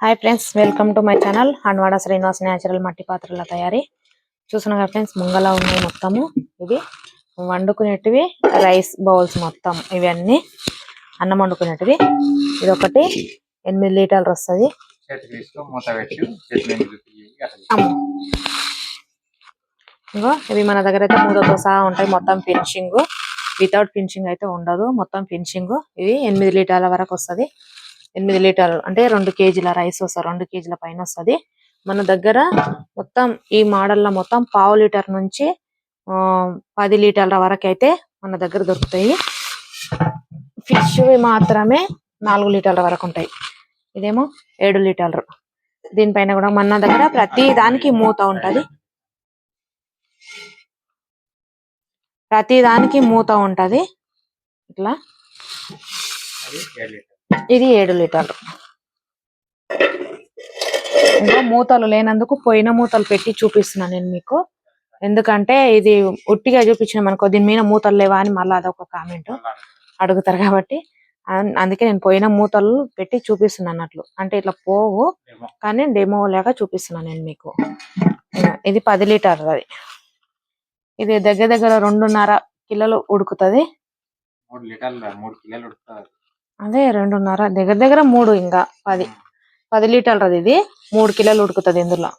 Hi friends welcome to my channel Hanwada Srinivas natural మట్టి పాత్రల తయారీ చూస్తున్నాగా ఫ్రెండ్స్ ముంగలా ఉన్నాయి మొత్తము. ఇది వండుకునేటివి రైస్ బౌల్స్ మొత్తం. ఇవన్నీ అన్నం వండుకునేటివి. ఇది ఒకటి ఎనిమిది లీటర్లు వస్తుంది. ఇంకో ఇవి మన దగ్గర అయితే మూడోతో సహా ఉంటాయి. మొత్తం ఫినిషింగ్ వితౌట్ ఫినిషింగ్ అయితే ఉండదు. మొత్తం ఫినిషింగ్ ఇవి ఎనిమిది లీటర్ల వరకు వస్తది. ఎనిమిది లీటర్లు అంటే రెండు కేజీల రైస్ వస్తుంది రెండు కేజీల పైన వస్తది. మన దగ్గర మొత్తం ఈ మోడల్లో మొత్తం పావు లీటర్ నుంచి పది లీటర్ల వరకు అయితే మన దగ్గర దొరుకుతాయి. ఫిష్ మాత్రమే నాలుగు లీటర్ల వరకు ఉంటాయి. ఇదేమో ఏడు లీటర్లు. దీనిపైన కూడా మన దగ్గర ప్రతి దానికి మూత ఉంటది. ప్రతి దానికి మూత ఉంటది. ఇట్లా. ఇది ఏడు లీటర్లు. ఇంకా మూతలు లేనందుకు పోయిన మూతలు పెట్టి చూపిస్తున్నాను నేను మీకు. ఎందుకంటే ఇది ఉట్టిగా చూపించిన మనకో దీని మీద మూతలు లేవా అని మళ్ళీ అదొక కామెంట్ అడుగుతారు కాబట్టి. అందుకే నేను పోయిన మూతలు పెట్టి చూపిస్తున్నాను అన్నట్లు. అంటే ఇట్లా పోవు. కానీ డెమో లాగా చూపిస్తున్నాను నేను మీకు. ఇది పది లీటర్ అది. ఇది దగ్గర దగ్గర రెండున్నర కిలోలు ఉడుకుతది. మూడు లీటర్లు మూడు కిలోలు ఉడుకుతుంది. అదే రెండున్నర. దగ్గర దగ్గర మూడు ఇంకా పది. పది లీటర్లది ఇది. మూడు కిలోలు ఉడుకుతుంది ఇందులో.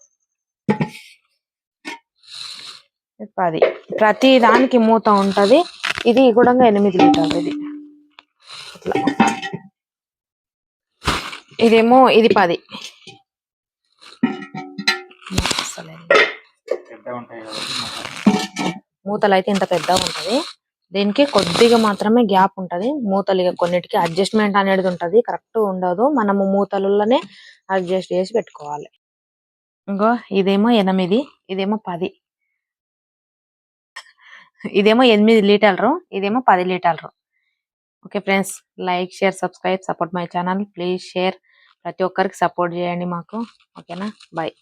ఇది పది. ప్రతి దానికి మూత ఉంటది. ఇది కూడా ఎనిమిది లీటర్లు ఇది. ఇదేమో ఇది పది. మూతలు అయితే ఇంత పెద్దగా ఉంటది. దీనికి కొద్దిగా మాత్రమే గ్యాప్ ఉంటది. మూతలు కొన్నిటికి అడ్జస్ట్మెంట్ అనేది ఉంటది. కరెక్ట్ ఉండదు. మనము మూతలలోనే అడ్జస్ట్ చేసి పెట్టుకోవాలి. ఇంకో ఇదేమో ఎనిమిది ఇదేమో పది. ఇదేమో ఎనిమిది లీటర్లు ఇదేమో పది లీటర్లు. Okay friends like share subscribe support my channel. Please share. ప్రతి ఒక్కరికి సపోర్ట్ చేయండి మాకు. ఓకేనా? బాయ్.